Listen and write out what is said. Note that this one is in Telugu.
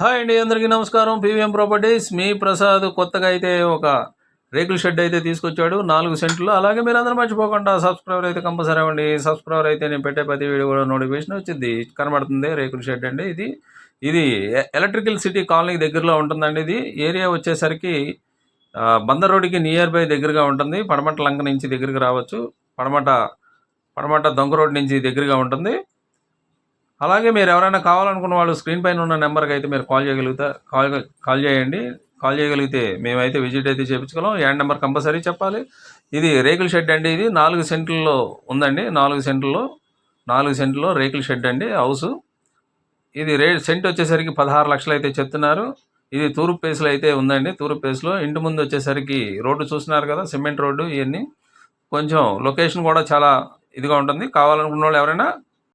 హాయ్ అండి అందరికీ నమస్కారం. పీవీఎం ప్రాపర్టీస్ మీ ప్రసాద్ కొత్తగా అయితే ఒక రేకుల షెడ్ అయితే తీసుకొచ్చాడు. నాలుగు సెంట్లు. అలాగే మీరు అందరూ మర్చిపోకుండా సబ్స్క్రైబర్ అయితే కంపల్సరీ అవ్వండి. సబ్స్క్రైబర్ అయితే నేను పెట్టే ప్రతి వీడియో కూడా నోటిఫికేషన్ వచ్చింది. కనబడుతుంది రేకుల షెడ్ అండి ఇది. ఇది ఎలక్ట్రికల్ సిటీ కాలనీ దగ్గరలో ఉంటుందండి ఇది. ఏరియా వచ్చేసరికి బందర్ రోడ్డుకి నియర్ బై దగ్గరగా ఉంటుంది. పడమట లంక నుంచి దగ్గరికి రావచ్చు. పడమట పడమట దొంగ రోడ్ నుంచి దగ్గరగా ఉంటుంది. అలాగే మీరు ఎవరైనా కావాలనుకున్న వాళ్ళు స్క్రీన్ పైన ఉన్న నెంబర్కి అయితే మీరు కాల్ చేయగలుగుతా కాల్ కాల్ చేయండి. కాల్ చేయగలిగితే మేమైతే విజిట్ అయితే చేయించగలం యాడ్ నెంబర్ కంపల్సరీ చెప్పాలి. ఇది రేకుల షెడ్ అండి ఇది. నాలుగు సెంట్లలో ఉందండి. నాలుగు సెంట్లలో నాలుగు సెంట్లో రేకుల షెడ్ అండి హౌస్. ఇది రే సెంట్ వచ్చేసరికి పదహారు లక్షలు అయితే చెప్తున్నారు. ఇది తూర్పు పేస్లో అయితే ఉందండి. తూర్పు పేస్లో. ఇంటి ముందు వచ్చేసరికి రోడ్డు చూస్తున్నారు కదా సిమెంట్ రోడ్డు ఇవన్నీ కొంచెం లొకేషన్ కూడా చాలా ఇదిగా ఉంటుంది. కావాలనుకున్న వాళ్ళు ఎవరైనా